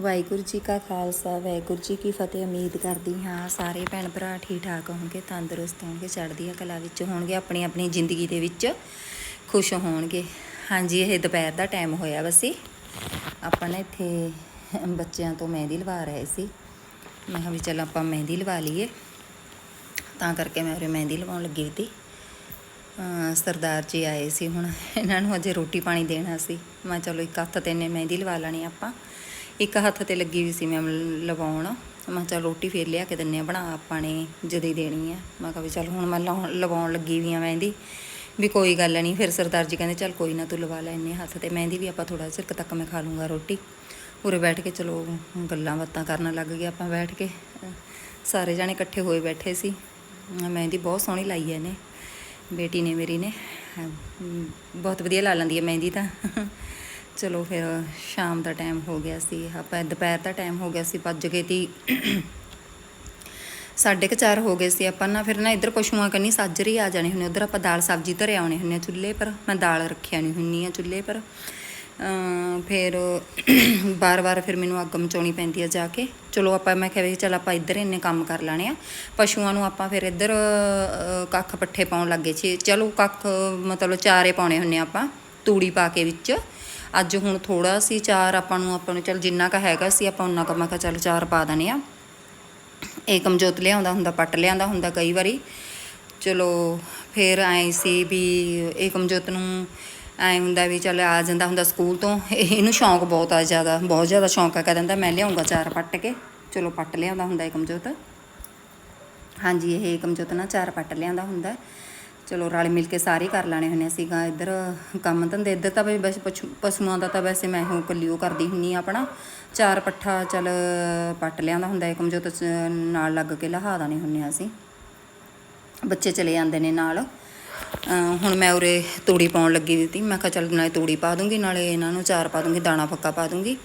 ਵਾਹਿਗੁਰੂ ਜੀ ਕਾ ਖਾਲਸਾ, ਵਾਹਿਗੁਰੂ ਜੀ ਕੀ ਫਤਿਹ। ਉਮੀਦ ਕਰਦੀ ਹਾਂ ਸਾਰੇ ਭੈਣ ਭਰਾ ਠੀਕ ਠਾਕ ਹੋਣਗੇ, ਤੰਦਰੁਸਤ ਹੋਣਗੇ, ਚੜ੍ਹਦੀਆਂ ਕਲਾ ਵਿੱਚ ਹੋਣਗੇ, ਆਪਣੀ ਆਪਣੀ ਜ਼ਿੰਦਗੀ ਦੇ ਵਿੱਚ ਖੁਸ਼ ਹੋਣਗੇ। ਹਾਂਜੀ, ਇਹ ਦੁਪਹਿਰ ਦਾ ਟਾਈਮ ਹੋਇਆ ਵਸੇ ਆਪਾਂ ਨਾ ਇੱਥੇ ਬੱਚਿਆਂ ਤੋਂ ਮਹਿੰਦੀ ਲਵਾ ਰਹੇ ਸੀ। ਮੈਂ ਕਿਹਾ ਵੀ ਚੱਲ ਆਪਾਂ ਮਹਿੰਦੀ ਲਵਾ ਲਈਏ। ਤਾਂ ਕਰਕੇ ਮੈਂ ਉਰੇ ਮਹਿੰਦੀ ਲਵਾਉਣ ਲੱਗੀ ਹੋਈ ਸੀ ਸਰਦਾਰ ਜੀ ਆਏ ਸੀ ਹੁਣ। ਇਹਨਾਂ ਨੂੰ ਅਜੇ ਰੋਟੀ ਪਾਣੀ ਦੇਣਾ ਸੀ। ਮੈਂ ਚਲੋ ਇੱਕ ਹੱਥ ਤੇ ਨੇ ਮਹਿੰਦੀ ਲਵਾ ਲੈਣੀ ਆਪਾਂ। ਇੱਕ ਹੱਥ ਤੇ ਲੱਗੀ ਵੀ ਸੀ ਮੈਂ ਲਵਾਉਣ। ਮੈਂ ਚਲ ਰੋਟੀ ਫੇਰ ਲਿਆ ਕੇ ਦਿੰਨੇ ਆ, ਬਣਾ ਆਪਾਂ ਨੇ, ਜਦੇ ਦੇਣੀ ਆ। ਮੈਂ ਕਿਹਾ ਵੀ ਚਲ ਹੁਣ ਮੈਂ ਲਾਉਣ- ਲਵਾਉਣ ਲੱਗੀ ਵੀ ਆ ਮਹਿੰਦੀ ਵੀ ਕੋਈ ਗੱਲ ਨਹੀਂ, ਫਿਰ ਸਰਦਾਰ ਜੀ ਕਹਿੰਦੇ ਚਲ ਕੋਈ ਨਾ ਤੂੰ ਲਵਾ ਲੈ ਇੰਨੇ ਹੱਥ ਤੇ ਮਹਿੰਦੀ ਵੀ ਆਪਾਂ ਥੋੜਾ ਚਿਰ ਕੁ ਤੱਕ ਮੈਂ ਖਾ ਲੂੰਗਾ ਰੋਟੀ। ਉਰੇ ਬੈਠ ਕੇ ਚਲੋ ਗੱਲਾਂ ਬਾਤਾਂ ਕਰਨ ਲੱਗ ਗਏ ਆਪਾਂ ਬੈਠ ਕੇ। ਸਾਰੇ ਜਾਣੇ ਇਕੱਠੇ ਹੋਏ ਬੈਠੇ ਸੀ। ਮਹਿੰਦੀ ਬਹੁਤ ਸੋਹਣੀ ਲਾਈ ਹੈ ਇਹਨੇ। ਬੇਟੀ ਨੇ ਮੇਰੀ ਨੇ। ਬਹੁਤ ਵਧੀਆ ਲਾ ਲੈਂਦੀ ਹੈ ਮਹਿੰਦੀ ਤਾਂ। ਚਲੋ ਫਿਰ ਸ਼ਾਮ ਦਾ ਟਾਈਮ ਹੋ ਗਿਆ ਸੀ, ਆਪਾਂ ਦੁਪਹਿਰ ਦਾ ਟਾਈਮ ਹੋ ਗਿਆ ਸੀ, ਭੱਜ ਗਏ ਤੀ ਸਾਢੇ ਕੁ ਚਾਰ ਹੋ ਗਏ ਸੀ, ਆਪਾਂ ਨਾ ਫਿਰ ਨਾ ਇੱਧਰ ਪਸ਼ੂਆਂ ਕੰਨੀ ਸਾਜਰੀ ਆ ਜਾਣੇ ਹੁੰਦੇ ਉਧਰ ਆਪਾਂ ਦਾਲ ਸਬਜ਼ੀ ਧਰੇ ਆਉਣੇ ਹੁੰਦੇ ਆ ਚੁੱਲ੍ਹੇ ਪਰ, ਮੈਂ ਦਾਲ ਰੱਖਿਆ ਨਹੀਂ ਹੁੰਨੀ ਆ ਚੁੱਲ੍ਹੇ ਪਰ। ਫਿਰ ਬਾਰ-ਬਾਰ ਫਿਰ ਮੈਨੂੰ ਅੱਗ ਮਚਾਉਣੀ ਪੈਂਦੀ ਆ ਜਾ ਕੇ। ਚਲੋ ਆਪਾਂ, ਮੈਂ ਕਿਹਾ ਵੀ ਚਲ ਆਪਾਂ ਇੱਧਰ ਇੰਨੇ ਕੰਮ ਕਰ ਲੈਣੇ ਆ। ਪਸ਼ੂਆਂ ਨੂੰ ਆਪਾਂ ਫਿਰ ਇੱਧਰ ਕੱਖ ਪੱਠੇ ਪਾਉਣ ਲੱਗੇ ਸੀ। ਚਲੋ ਕੱਖ ਮਤਲਬ ਚਾਰੇ ਪਾਉਣੇ ਹੁੰਨੇ ਆ ਆਪਾਂ, ਤੂੜੀ ਪਾ ਕੇ ਵਿੱਚ। ਅੱਜ ਹੁਣ ਥੋੜਾ ਸੀ ਚਾਰ, ਆਪਾਂ ਨੂੰ ਆਪਾਂ ਨੂੰ ਚਲ ਜਿੰਨਾ ਕ ਹੈਗਾ ਸੀ, ਆਪਾਂ ਉਹਨਾਂ ਕ ਮੈਂ ਕਿਹਾ ਚਲ ਚਾਰ ਪਾ ਦਨੇ ਆ ਕਮਜੋਤ ਲਿਆਉਂਦਾ ਹੁੰਦਾ, ਪੱਟ ਲਿਆਂਦਾ ਹੁੰਦਾ ਕਈ ਵਾਰੀ। ਚਲੋ, ਫਿਰ ਆਏ ਸੀ ਵੀ ਇਹ ਕਮਜੋਤ ਨੂੰ ਐ ਹੁੰਦਾ ਵੀ ਚੱਲ ਆ ਜਾਂਦਾ ਹੁੰਦਾ ਸਕੂਲ ਤੋਂ। ਇਹ- ਇਹਨੂੰ ਸ਼ੌਂਕ ਬਹੁਤ ਆ ਜ਼ਿਆਦਾ, ਬਹੁਤ ਜ਼ਿਆਦਾ ਸ਼ੌਂਕ ਆ ਕਹਿੰਦਾ ਮੈਂ ਲਿਆਉਂਗਾ ਚਾਰ ਪੱਟ ਕੇ। ਚਲੋ, ਪੱਟ ਲਿਆਉਂਦਾ ਹੁੰਦਾ ਏਕਮਜੋਤ ਹਾਂਜੀ, ਇਹ ਕਮਜੋਤ ਨਾ ਚਾਰ ਪੱਟ ਲਿਆਂਦਾ ਹੁੰਦਾ। ਚਲੋ ਰਲ ਮਿਲ ਕੇ ਸਾਰੇ ਕਰ ਲੈਣੇ ਹੁੰਨੇ ਸੀਗਾ ਇੱਧਰ ਕੰਮ ਧੰਦੇ, ਇੱਧਰ ਤਾਂ ਬਈ ਬਸ ਪਸ਼ੂ- ਪਸ਼ੂਆਂ ਦਾ ਤਾਂ ਵੈਸੇ ਮੈਂ ਉਹ ਇਕੱਲੀ ਉਹ ਕਰਦੀ ਹੁੰਨੀ ਆ ਆਪਣਾ। ਚਾਰ ਪੱਠਾ ਚੱਲ ਪੱਟ ਲਿਆਂਦਾ ਹੁੰਦਾ ਏਕਮਜੋਤ ਚ ਨਾਲ ਲੱਗ ਕੇ ਲਹਾ ਦਾਣੇ ਹੁੰਨੇ ਆ ਅਸੀਂ। ਬੱਚੇ ਚਲੇ ਜਾਂਦੇ ਨੇ ਨਾਲ। ਹੁਣ ਮੈਂ ਉਰੇ ਤੂੜੀ ਪਾਉਣ ਲੱਗੀ ਹੋਈ ਸੀ, ਮੈਂ ਕਿਹਾ ਚੱਲ ਨਾਲੇ ਤੂੜੀ ਪਾ ਦੂੰਗੀ, ਨਾਲੇ ਇਹਨਾਂ ਨੂੰ ਚਾਰ ਪਾ ਦੂੰਗੀ, ਦਾਣਾ ਪੱਕਾ ਪਾ ਦੂੰਗੀ।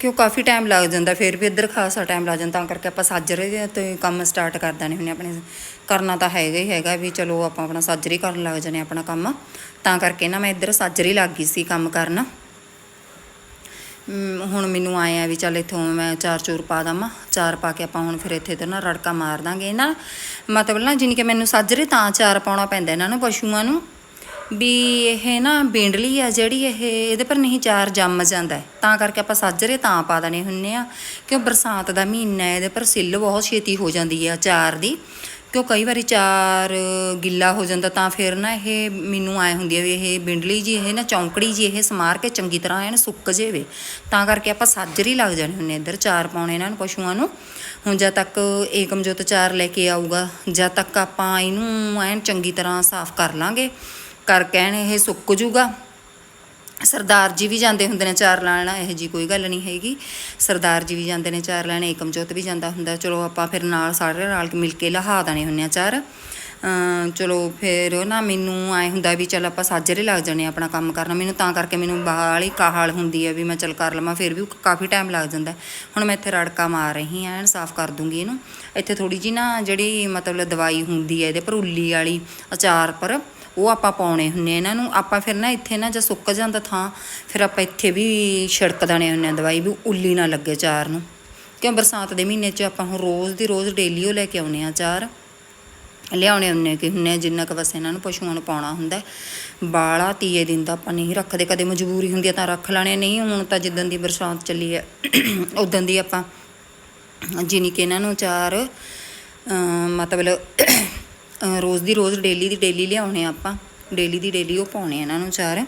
ਕਿ ਉਹ ਕਾਫੀ ਟਾਈਮ ਲੱਗ ਜਾਂਦਾ, ਫਿਰ ਵੀ ਇੱਧਰ ਖਾਸਾ ਟਾਈਮ ਲੱਗ ਜਾਂਦਾ, ਤਾਂ ਕਰਕੇ ਆਪਾਂ ਸਾਜਰੇ ਤੋਂ ਹੀ ਕੰਮ ਸਟਾਰਟ ਕਰ ਦੇਣੇ ਹੁੰਦੇ ਆਪਣੇ। ਕਰਨਾ ਤਾਂ ਹੈਗਾ ਹੀ ਹੈਗਾ ਵੀ ਚਲੋ ਆਪਾਂ ਆਪਣਾ ਸਾਜਰੀ ਕਰਨ ਲੱਗ ਜਾਣੇ ਆਪਣਾ ਕੰਮ। ਤਾਂ ਕਰਕੇ ਨਾ ਮੈਂ ਇੱਧਰ ਸਾਜਰੀ ਲੱਗ ਗਈ ਸੀ ਕੰਮ ਕਰਨ। ਹੁਣ ਮੈਨੂੰ ਆਏ ਆ ਵੀ ਚੱਲ ਇੱਥੋਂ ਮੈਂ ਚਾਰ ਚੂਰ ਪਾ ਦਵਾਂ, ਚਾਰ ਪਾ ਕੇ ਆਪਾਂ ਹੁਣ ਫਿਰ ਇੱਥੇ ਤੇ ਨਾ ਰੜਕਾ ਮਾਰ ਦਾਂਗੇ। ਨਾ ਮਤਲਬ ਨਾ ਜਿਨ ਕਿ ਮੈਨੂੰ ਸਾਜਰੇ ਤਾਂ ਚਾਰ ਪਾਉਣਾ ਪੈਂਦਾ ਇਹਨਾਂ ਨੂੰ, ਪਸ਼ੂਆਂ ਨੂੰ। ਵੀ ਇਹ ਨਾ ਬੇਂਡਲੀ ਆ ਜਿਹੜੀ ਇਹ, ਇਹਦੇ ਪਰ ਨਹੀਂ ਚਾਰ ਜੰਮ ਜਾਂਦਾ ਤਾਂ ਕਰਕੇ ਆਪਾਂ ਸਾਜਰੇ ਤਾਂ ਪਾ ਦਨੇ ਹੁੰਨੇ ਆ। ਕਿਉਂ ਬਰਸਾਤ ਦਾ ਮਹੀਨਾ ਹੈ, ਇਹਦੇ ਪਰ ਸਿੱਲ ਬਹੁਤ ਛੇਤੀ ਹੋ ਜਾਂਦੀ ਆ ਚਾਰ ਦੀ। ਕਿਉਂ ਕਈ ਵਾਰੀ ਚਾਰ ਗਿੱਲਾ ਹੋ ਜਾਂਦਾ ਤਾਂ ਫਿਰ ਨਾ ਇਹ ਮੈਨੂੰ ਆਏ ਹੁੰਦੀ ਹੈ ਵੀ ਇਹ ਬਿੰਡਲੀ ਜੀ, ਇਹ ਨਾ ਚੌਂਕੜੀ ਜੀ, ਇਹ ਸਮਾਰ ਕੇ ਚੰਗੀ ਤਰ੍ਹਾਂ ਐਨ ਸੁੱਕ ਜਾਵੇ। ਤਾਂ ਕਰਕੇ ਆਪਾਂ ਸਾਜਰੀ ਲੱਗ ਜਾਣੇ ਹੁੰਨੇ ਇੱਧਰ ਚਾਰ ਪਾਉਣੇ ਇਹਨਾਂ ਨੂੰ ਪਸ਼ੂਆਂ ਨੂੰ। ਹੁਣ ਜਦ ਤੱਕ ਏਕਮਜੋਤ ਚਾਰ ਲੈ ਕੇ ਆਊਗਾ, ਜਦ ਤੱਕ ਆਪਾਂ ਇਹਨੂੰ ਐਨ ਚੰਗੀ ਤਰ੍ਹਾਂ ਸਾਫ਼ ਕਰ ਲਾਂਗੇ। ਕਰ ਕਹਿਣ, ਇਹ ਸੁੱਕ ਜੂਗਾ। ਸਰਦਾਰ ਜੀ ਵੀ ਜਾਂਦੇ ਹੁੰਦੇ ਨੇ ਚਾਰ ਲੈਣ ਇਹੋ ਜੀ ਕੋਈ ਗੱਲ ਨਹੀਂ ਹੈਗੀ। ਸਰਦਾਰ ਜੀ ਵੀ ਜਾਂਦੇ ਨੇ ਚਾਰ ਲੈਣ ਏਕਮਜੋਤ ਵੀ ਜਾਂਦਾ ਹੁੰਦਾ। ਚਲੋ ਆਪਾਂ ਫਿਰ ਨਾਲ ਸਾਰੇ ਰਲ ਮਿਲ ਕੇ ਲਹਾ ਦੇਣੇ ਹੁੰਨੇ ਆ ਚਾਰ। ਚਲੋ ਫਿਰ ਨਾ ਮੈਨੂੰ ਐ ਹੁੰਦਾ ਵੀ ਚਲ ਆਪਾਂ ਸਾਜਰੇ ਲੱਗ ਜਾਣੇ ਆ ਆਪਣਾ ਕੰਮ ਕਰਨਾ। ਮੈਨੂੰ ਤਾਂ ਕਰਕੇ ਮੈਨੂੰ ਬਾਹਲੀ ਕਾਹਲ ਹੁੰਦੀ ਹੈ ਵੀ ਮੈਂ ਚਲ ਕਰ ਲਵਾਂ, ਫਿਰ ਵੀ ਕਾਫੀ ਟਾਈਮ ਲੱਗ ਜਾਂਦਾ। ਹੁਣ ਮੈਂ ਇੱਥੇ ਰੜਕਾ ਮਾਰ ਰਹੀ ਹਾਂ ਐਨ ਸਾਫ਼ ਕਰ ਦੂੰਗੀ ਇਹਨੂੰ। ਇੱਥੇ ਥੋੜੀ ਜੀ ਨਾ ਜਿਹੜੀ ਮਤਲਬ ਦਵਾਈ ਹੁੰਦੀ ਹੈ ਇਹਦੇ ਪਰ ਉੱਲੀ ਵਾਲੀ ਅਚਾਰ ਪਰ ਉਹ ਆਪਾਂ ਪਾਉਣੇ ਹੁੰਨੇ ਇਹਨਾਂ ਨੂੰ। ਆਪਾਂ ਫਿਰ ਨਾ ਇੱਥੇ ਨਾ ਜੇ ਸੁੱਕ ਜਾਂਦਾ ਥਾਂ ਫਿਰ ਆਪਾਂ ਇੱਥੇ ਵੀ ਛਿੜਕ ਦੇਣੇ ਹੁੰਨੇ ਆ ਦਵਾਈ ਵੀ ਉੱਲੀ ਨਾ ਲੱਗੇ ਚਾਰ ਨੂੰ। ਕਿਉਂ ਬਰਸਾਤ ਦੇ ਮਹੀਨੇ 'ਚ ਆਪਾਂ ਹੁਣ ਰੋਜ਼ ਦੀ ਰੋਜ਼ ਡੇਲੀ ਉਹ ਲੈ ਕੇ ਆਉਨੇ ਆ ਚਾਰ। ਲਿਆਉਣੇ ਹੁੰਨੇ ਕਿ ਹੁੰਨੇ ਆ, ਜਿੰਨਾ ਕੁ ਬਸ ਇਹਨਾਂ ਨੂੰ ਪਸ਼ੂਆਂ ਨੂੰ ਪਾਉਣਾ ਹੁੰਦਾ। ਬਾਲਾ ਤੀਏ ਦਿਨ ਤਾਂ ਆਪਾਂ ਨਹੀਂ ਰੱਖਦੇ ਕਦੇ ਮਜਬੂਰੀ ਹੁੰਦੀ ਆ ਤਾਂ ਰੱਖ ਲੈਣੇ। ਨਹੀਂ ਹੁਣ ਤਾਂ ਜਿੱਦਣ ਦੀ ਬਰਸਾਤ ਚੱਲੀ ਹੈ ਉਦੋਂ ਦੀ ਆਪਾਂ ਜਿਨੀ ਕਿ ਇਹਨਾਂ ਨੂੰ ਚਾਰ ਮਤਲਬ ਰੋਜ਼ ਦੀ ਰੋਜ਼ ਡੇਲੀ ਦੀ ਡੇਲੀ ਲਿਆਉਣੇ ਆ ਆਪਾਂ। ਡੇਲੀ ਦੀ ਡੇਲੀ ਉਹ ਪਾਉਣੇ ਇਹਨਾਂ ਨੂੰ ਚਾਰ।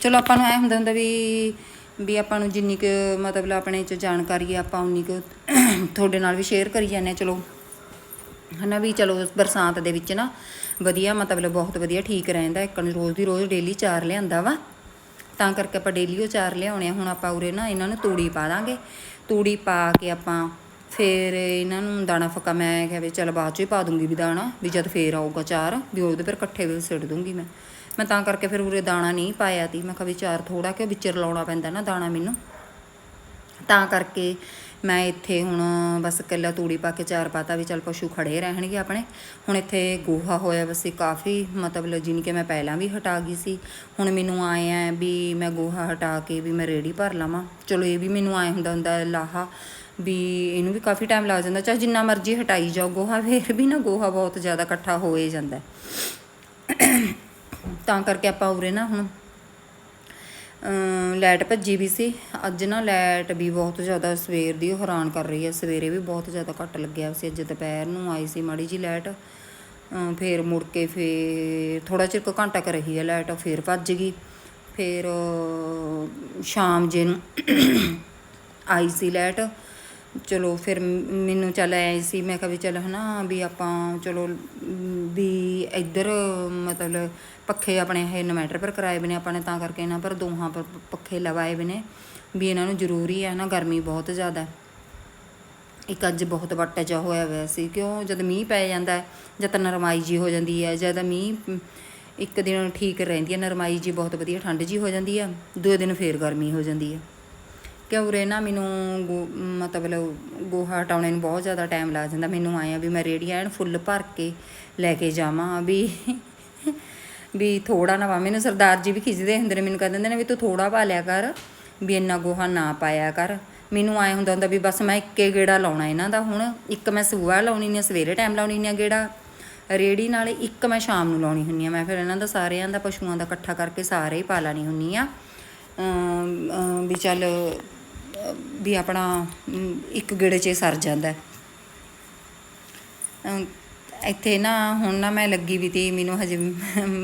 ਚਲੋ ਆਪਾਂ ਨੂੰ ਐ ਹੁੰਦਾ ਹੁੰਦਾ ਵੀ ਵੀ ਆਪਾਂ ਨੂੰ ਜਿੰਨੀ ਕੁ ਮਤਲਬ ਆਪਣੇ ਚ ਜਾਣਕਾਰੀ ਆ, ਆਪਾਂ ਉਨੀ ਕੁ ਤੁਹਾਡੇ ਨਾਲ ਵੀ ਸ਼ੇਅਰ ਕਰੀ ਜਾਂਦੇ ਹਾਂ ਚਲੋ। ਹਨਾ ਵੀ ਚਲੋ ਬਰਸਾਤ ਦੇ ਵਿੱਚ ਨਾ ਵਧੀਆ ਮਤਲਬ ਬਹੁਤ ਵਧੀਆ ਠੀਕ ਰਹਿੰਦਾ, ਇੱਕ ਨੂੰ ਰੋਜ਼ ਦੀ ਰੋਜ਼ ਡੇਲੀ ਚਾਰ ਲਿਆਂਦਾ ਵਾ। ਤਾਂ ਕਰਕੇ ਆਪਾਂ ਡੇਲੀ ਉਹ ਚਾਰ ਲਿਆਉਣੇ ਆ। ਹੁਣ ਆਪਾਂ ਉਰੇ ਨਾ ਇਹਨਾਂ ਨੂੰ ਤੂੜੀ ਪਾ ਦਾਂਗੇ। ਤੂੜੀ ਪਾ ਕੇ ਆਪਾਂ ਫਿਰ ਇਹਨਾਂ ਨੂੰ ਦਾਣਾ ਫੱਕਾ ਮੈਂ ਕਿਹਾ ਵੀ ਚਲ ਬਾਅਦ ਚ ਹੀ ਪਾ ਦੂੰਗੀ ਵੀ ਦਾਣਾ, ਵੀ ਜਦ ਫੇਰ ਆਊਗਾ ਚਾਰ, ਵੀ ਉਹਦੇ ਫਿਰ ਇਕੱਠੇ ਵੀ ਸਿੱਟ ਦੂੰਗੀ ਮੈਂ। ਮੈਂ ਤਾਂ ਕਰਕੇ ਫਿਰ ਉਰੇ ਦਾਣਾ ਨਹੀਂ ਪਾਇਆ ਤੀ। ਮੈਂ ਕਿਹਾ ਵੀ ਚਾਰ ਥੋੜਾ ਕਿ ਵਿਚਰ ਲਾਉਣਾ ਪੈਂਦਾ ਨਾ ਦਾਣਾ ਮੈਨੂੰ। ਤਾਂ ਕਰਕੇ ਮੈਂ ਇੱਥੇ ਹੁਣ ਬਸ ਇਕੱਲਾ ਤੂੜੀ ਪਾ ਕੇ ਚਾਰ ਪਾਤਾ ਵੀ ਚੱਲ ਪਸ਼ੂ ਖੜੇ ਰਹਿਣਗੇ ਆਪਣੇ। ਹੁਣ ਇੱਥੇ ਗੋਹਾ ਹੋਇਆ ਵਸੇ ਕਾਫੀ, ਮਤਲਬ ਜਿਨ ਕਿ ਮੈਂ ਪਹਿਲਾਂ ਵੀ ਹਟਾ ਗਈ ਸੀ। ਹੁਣ ਮੈਨੂੰ ਆਏ ਆ ਵੀ ਮੈਂ ਗੋਹਾ ਹਟਾ ਕੇ ਵੀ ਮੈਂ ਰੇੜੀ ਭਰ ਲਵਾਂ। ਚਲੋ ਇਹ ਵੀ ਮੈਨੂੰ ਆਏ ਹੁੰਦਾ ਹੁੰਦਾ ਲਾਹਾ ਵੀ ਇਹਨੂੰ ਵੀ ਕਾਫੀ ਟਾਈਮ ਲੱਗ ਜਾਂਦਾ, ਚਾਹੇ ਜਿੰਨਾ ਮਰਜ਼ੀ ਹਟਾਈ ਜਾਓ, ਗੋਹਾ ਫੇਰ ਵੀ ਨਾ ਗੋਹਾ ਬਹੁਤ ਜ਼ਿਆਦਾ ਇਕੱਠਾ ਹੋ ਹੀ ਜਾਂਦਾ। ਤਾਂ ਕਰਕੇ ਆਪਾਂ ਉਰੇ ਨਾ ਹੁਣ ਲਾਈਟ ਭੱਜੀ ਵੀ ਸੀ। ਅੱਜ ਨਾ ਲਾਈਟ ਵੀ ਬਹੁਤ ਜ਼ਿਆਦਾ ਸਵੇਰ ਦੀ ਉਹ ਹੈਰਾਨ ਕਰ ਰਹੀ ਹੈ। ਸਵੇਰੇ ਵੀ ਬਹੁਤ ਜ਼ਿਆਦਾ ਕੱਟ ਲੱਗਿਆ ਸੀ, ਅੱਜ ਦੁਪਹਿਰ ਨੂੰ ਆਈ ਸੀ ਮਾੜੀ ਜੀ ਲਾਈਟ ਅਮ ਫੇਰ ਮੁੜ ਕੇ ਫੇਰ ਥੋੜਾ ਚਿਰ ਕੁ ਘੰਟਾ ਕਰ ਰਹੀ ਹੈ ਲਾਈਟ ਫੇਰ ਭੱਜ ਗਈ। ਫੇਰ ਸ਼ਾਮ ਜੇ ਨੂੰ ਆਈ ਸੀ ਲਾਈਟ ਚਲੋ ਫਿਰ ਮੈਨੂੰ ਚੱਲ ਆਏ ਸੀ, ਮੈਂ ਕਿਹਾ ਵੀ ਚੱਲ ਹਨਾ ਵੀ ਆਪਾਂ ਚਲੋ ਵੀ ਇੱਧਰ ਮਤਲਬ ਪੱਖੇ ਆਪਣੇ ਇਹ ਇਨਵੈਟਰ ਪਰ ਕਰਾਏ ਬਨੇ ਆਪਾਂ ਨੇ ਤਾਂ ਕਰਕੇ ਇਹਨਾਂ ਪਰ ਦੋਹਾਂ ਪਰ ਪ- ਪੱਖੇ ਲਵਾਏ ਬਨੇ ਵੀ ਇਹਨਾਂ ਨੂੰ ਜ਼ਰੂਰੀ ਹੈ ਨਾ ਗਰਮੀ ਬਹੁਤ ਜ਼ਿਆਦਾ। ਇੱਕ ਅੱਜ ਬਹੁਤ ਵੱਟ ਜਾ ਹੋਇਆ ਹੋਇਆ ਸੀ, ਕਿਉਂ ਜਦ ਮੀਂਹ ਪੈ ਜਾਂਦਾ, ਜਾਂ ਤਾਂ ਨਰਮਾਈ ਜੀ ਹੋ ਜਾਂਦੀ ਹੈ ਜਦ ਮੀਂਹ ਇੱਕ ਦਿਨ ਠੀਕ ਰਹਿੰਦੀ ਹੈ, ਨਰਮਾਈ ਜੀ ਬਹੁਤ ਵਧੀਆ ਠੰਡ ਜੀ ਹੋ ਜਾਂਦੀ ਹੈ, ਦੂਏ ਦਿਨ ਫੇਰ ਗਰਮੀ ਹੋ ਜਾਂਦੀ ਹੈ। ਕਿ ਉਰੇ ਨਾ ਮੈਨੂੰ ਗੋ- ਮਤਲਬ ਗੋਹਾ ਹਟਾਉਣੇ ਨੂੰ ਬਹੁਤ ਜ਼ਿਆਦਾ ਟਾਈਮ ਲੱਗ ਜਾਂਦਾ। ਮੈਨੂੰ ਆਇਆ ਵੀ ਮੈਂ ਰੇੜੀ ਐਨ ਫੁੱਲ ਭਰ ਕੇ ਲੈ ਕੇ ਜਾਵਾਂ ਵੀ ਵੀ ਥੋੜਾ ਨਾ ਪਾ ਮੈਨੂੰ ਸਰਦਾਰ ਜੀ ਵੀ ਖਿੱਚਦੇ ਹੁੰਦੇ ਨੇ, ਮੈਨੂੰ ਕਹਿੰਦੇ ਹੁੰਦੇ ਨੇ ਵੀ ਤੂੰ ਥੋੜਾ ਪਾ ਲਿਆ ਕਰ, ਵੀ ਇੰਨਾ ਗੋਹਾ ਨਾ ਪਾਇਆ ਕਰ। ਮੈਨੂੰ ਆਏ ਹੁੰਦਾ ਹੁੰਦਾ ਵੀ ਬਸ ਮੈਂ ਇੱਕੇ ਗੇੜਾ ਲਾਉਣਾ ਇਹਨਾਂ ਦਾ ਹੁਣ। ਇੱਕ ਮੈਂ ਸੁਬਾਹ ਲਾਉਣੀ ਨੇ, ਸਵੇਰੇ ਟਾਈਮ ਲਾਉਣੀ ਨੇ ਗੇੜਾ। ਰੇੜੀ ਨਾਲ ਇੱਕ ਮੈਂ ਸ਼ਾਮ ਨੂੰ ਲਾਉਣੀ ਹੁੰਨੀ ਆ। ਮੈਂ ਫਿਰ ਇਹਨਾਂ ਦਾ ਸਾਰਿਆਂ ਦਾ, ਪਸ਼ੂਆਂ ਦਾ ਇਕੱਠਾ ਕਰਕੇ ਸਾਰੇ ਹੀ ਪਾ ਲੈਣੀ ਹੁੰਨੀ ਆ। ਵੀ ਚੱਲ ਵੀ ਆਪਣਾ ਇੱਕ ਗੇੜੇ 'ਚ ਸਰ ਜਾਂਦਾ ਇੱਥੇ ਨਾ, ਹੁਣ ਨਾ ਮੈਂ ਲੱਗੀ ਵੀ ਤੀ, ਮੈਨੂੰ ਹਜੇ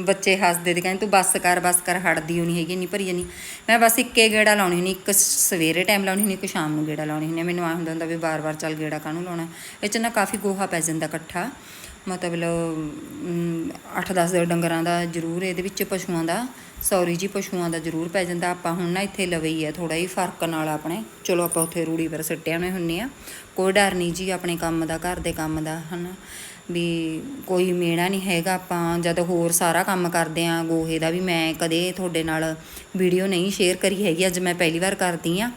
ਬੱਚੇ ਹੱਸਦੇ ਤੇ ਕਹਿੰਦੇ, ਤੂੰ ਬੱਸ ਕਰ ਬੱਸ ਕਰ, ਹਟਦੀ ਹੋਣੀ ਹੈਗੀ ਨਹੀਂ ਭਰੀ ਜਾਨੀ। ਮੈਂ ਬਸ ਇੱਕੇ ਗੇੜਾ ਲਾਉਣੀ ਹੁੰਦੀ, ਇੱਕ ਸਵੇਰੇ ਟਾਈਮ ਲਾਉਣੀ ਹੁੰਦੀ, ਇੱਕ ਸ਼ਾਮ ਨੂੰ ਗੇੜਾ ਲਾਉਣੀ ਹੁੰਦੀ ਮੈਨੂੰ ਆ ਹੁੰਦਾ ਹੁੰਦਾ ਵੀ ਬਾਰ-ਬਾਰ ਚੱਲ ਗੇੜਾ ਕਾਹਨੂੰ ਲਾਉਣਾ ਇਹ 'ਚ ਨਾ ਕਾਫੀ ਗੋਹਾ ਪੈ ਜਾਂਦਾ ਇਕੱਠਾ। ਮਤਲਬ 8-10 ਡੰਗਰਾਂ ਦਾ ਜ਼ਰੂਰ, ਇਹਦੇ ਵਿੱਚ ਪਸ਼ੂਆਂ ਦਾ, ਸੌਰੀ ਜੀ, ਪਸ਼ੂਆਂ ਦਾ ਜ਼ਰੂਰ ਪੈ ਜਾਂਦਾ। ਆਪਾਂ ਹੁਣ ਨਾ ਇੱਥੇ ਲਵੇ ਹੀ ਆ ਥੋੜਾ ਹੀ ਫ਼ਰਕ ਨਾਲ ਆਪਣੇ। ਚਲੋ ਆਪਾਂ ਉੱਥੇ ਰੂੜੀ ਪਰ ਸਿੱਟਿਆ ਹੋਏ ਹੁੰਨੇ ਆ। ਕੋਈ ਡਰ ਨਹੀਂ ਜੀ ਆਪਣੇ ਕੰਮ ਦਾ, ਘਰ ਦੇ ਕੰਮ ਦਾ, ਹਨਾ? ਵੀ ਕੋਈ ਮੇਣਾ ਨਹੀਂ ਹੈਗਾ ਆਪਾਂ, ਜਦ ਹੋਰ ਸਾਰਾ ਕੰਮ ਕਰਦੇ ਆ, ਗੋਹੇ ਦਾ ਵੀ ਮੈਂ ਕਦੇ ਤੁਹਾਡੇ ਨਾਲ ਵੀਡੀਓ ਨਹੀਂ ਸ਼ੇਅਰ ਕਰੀ ਹੈਗੀ, ਅੱਜ ਮੈਂ ਪਹਿਲੀ ਵਾਰ ਕਰਦੀ ਆ।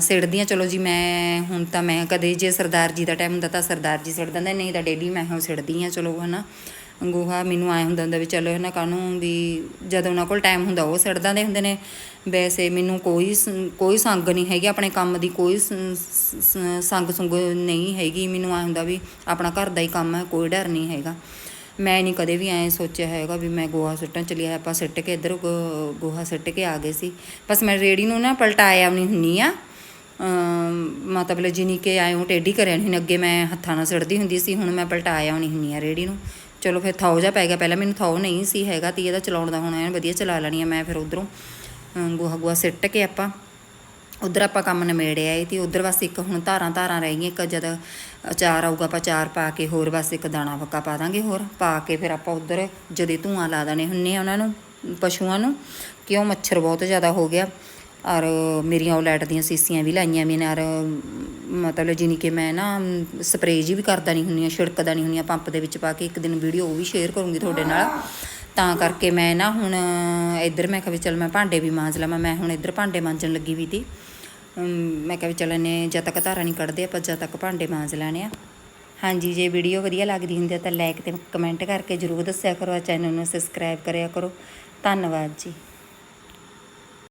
ਸਿੜਦੀ ਆ ਚਲੋ ਜੀ ਮੈਂ ਹੁਣ ਤਾਂ ਮੈਂ ਕਦੇ ਜੇ ਸਰਦਾਰ ਜੀ ਦਾ ਟਾਈਮ ਹੁੰਦਾ ਤਾਂ ਸਰਦਾਰ ਜੀ ਸਿੜ ਦਿੰਦੇ, ਨਹੀਂ ਤਾਂ ਡੇਲੀ ਮੈਂ ਹੁਣ ਸਿੜਦੀ ਆ ਚਲੋ ਹਨਾ। ਗੋਹਾ ਮੈਨੂੰ ਆਏ ਹੁੰਦਾ ਹੁੰਦਾ ਵੀ ਚਲੋ ਹਨਾ ਕਾਹਨੂੰ ਵੀ ਜਦੋਂ ਉਹਨਾਂ ਕੋਲ ਟਾਈਮ ਹੁੰਦਾ ਉਹ ਸਿੜ ਦਿੰਦੇ ਹੁੰਦੇ ਨੇ। ਵੈਸੇ ਮੈਨੂੰ ਕੋਈ ਸ- ਕੋਈ ਸੰਗ ਨਹੀਂ ਹੈਗੀ ਆਪਣੇ ਕੰਮ ਦੀ, ਕੋਈ ਸ- ਸ- ਸੰਗ ਸੁੰਗ ਨਹੀਂ ਹੈਗੀ। ਮੈਨੂੰ ਆਏ ਹੁੰਦਾ ਵੀ ਆਪਣਾ ਘਰ ਦਾ ਹੀ ਕੰਮ ਹੈ, ਕੋਈ ਡਰ ਨਹੀਂ ਹੈਗਾ। ਮੈਂ ਨਹੀਂ ਕਦੇ ਵੀ ਐਂ ਸੋਚਿਆ ਹੈਗਾ ਵੀ ਮੈਂ ਗੋਹਾ ਸੁੱਟਣ ਚਲੀ ਆ ਆਪਾਂ ਸਿੱਟ ਕੇ ਇੱਧਰ ਗੋ- ਗੋਹਾ ਸਿੱਟ ਕੇ ਆ ਗਏ ਸੀ। ਬਸ ਮੈਂ ਰੇੜੀ ਨੂੰ ਨਾ ਪਲਟਾਇਆ ਨਹੀਂ ਹੁੰਨੀ ਆ। ਅਮ ਮਤਲਬ ਜਿਨੀ ਕਿ ਆਇਓ ਟੇਢੀ ਕਰਿਆ ਨਹੀਂ ਅੱਗੇ ਮੈਂ ਹੱਥਾਂ ਨਾਲ ਸਿੱਟਦੀ ਹੁੰਦੀ ਸੀ, ਹੁਣ ਮੈਂ ਪਲਟਾਇਆ ਨਹੀਂ ਹੁੰਨੀ ਆ ਰੇੜੀ ਨੂੰ। ਚਲੋ ਫਿਰ ਥਾਓ ਜਾ ਪੈ ਗਿਆ। ਪਹਿਲਾਂ ਮੈਨੂੰ ਥਾਉ ਨਹੀਂ ਸੀ ਹੈਗਾ। ਤੀ ਇਹਦਾ ਚਲਾਉਣ ਦਾ ਹੁਣ ਐਨ ਵਧੀਆ ਚਲਾ ਲੈਣੀ ਆ ਮੈਂ ਫਿਰ ਉਧਰੋਂ। ਗੋਹਾ ਗੋਹਾ ਸਿੱਟ ਕੇ ਆਪਾਂ ਉਧਰ ਆਪਾਂ ਕੰਮ ਨਿਮੇੜਿਆ ਏ ਤੇ ਉਧਰ ਬਸ ਇੱਕ ਹੁਣ ਧਾਰਾਂ ਧਾਰਾਂ ਰਹਿ ਗਈਆਂ, ਇੱਕ ਜਦ ਅਚਾਰ ਆਊਗਾ ਆਪਾਂ ਅਚਾਰ ਪਾ ਕੇ ਹੋਰ ਬਸ ਇੱਕ ਦਾਣਾ ਪੱਕਾ ਪਾ ਦਾਂਗੇ ਹੋਰ, ਪਾ ਕੇ ਫਿਰ ਆਪਾਂ ਉਧਰ ਜਦੇ ਧੂਆਂ ਲਾ ਦੇਣੇ ਹੁੰਨੇ ਆ ਉਹਨਾਂ ਨੂੰ, ਪਸ਼ੂਆਂ ਨੂੰ, ਕਿਉਂ ਮੱਛਰ ਬਹੁਤ ਜ਼ਿਆਦਾ ਹੋ ਗਿਆ। ਔਰ ਮੇਰੀਆਂ ਉਹ ਲਾਈਟ ਦੀਆਂ ਸੀਸੀਆਂ ਵੀ ਲਾਈਆਂ ਵੀ ਨੇ, ਔਰ ਮਤਲਬ ਜਿਨੀ ਕਿ ਮੈਂ ਨਾ ਸਪਰੇਅ ਜੀ ਵੀ ਕਰਦਾ ਨਹੀਂ ਹੁੰਨੀ ਆ, ਛਿੜਕਦਾ ਨਹੀਂ ਹੁੰਨੀ ਆ, ਪੰਪ ਦੇ ਵਿੱਚ ਪਾ ਕੇ ਇੱਕ ਦਿਨ ਵੀਡੀਓ ਉਹ ਵੀ ਸ਼ੇਅਰ ਕਰੂੰਗੀ ਤੁਹਾਡੇ ਨਾਲ। ਤਾਂ ਕਰਕੇ ਮੈਂ ਨਾ ਹੁਣ, ਇੱਧਰ ਮੈਂ ਕਿਹਾ ਵੀ ਚੱਲ ਮੈਂ ਭਾਂਡੇ ਵੀ ਮਾਂਜ ਲਵਾਂ। ਮੈਂ ਹੁਣ ਇੱਧਰ ਭਾਂਡੇ ਮਾਂਜਣ ਲੱਗੀ ਵੀ ਤੀ। ਮੈਂ ਕਿਹਾ ਵੀ ਚੱਲ ਇਹਨੇ ਜਦ ਤੱਕ ਧਾਰਾ ਨਹੀਂ ਕੱਢਦੇ, ਆਪਾਂ ਜਦ ਤੱਕ ਭਾਂਡੇ ਮਾਂਜ ਲੈਣੇ ਆ। ਹਾਂਜੀ, ਜੇ ਵੀਡੀਓ ਵਧੀਆ ਲੱਗਦੀ ਹੁੰਦੀ ਹੈ ਤਾਂ ਲਾਈਕ ਤੇ ਕਮੈਂਟ ਕਰਕੇ ਜਰੂਰ ਦੱਸਿਆ ਕਰੋ। ਚੈਨਲ ਨੂੰ ਸਬਸਕ੍ਰਾਈਬ ਕਰਿਆ ਕਰੋ। ਧੰਨਵਾਦ ਜੀ।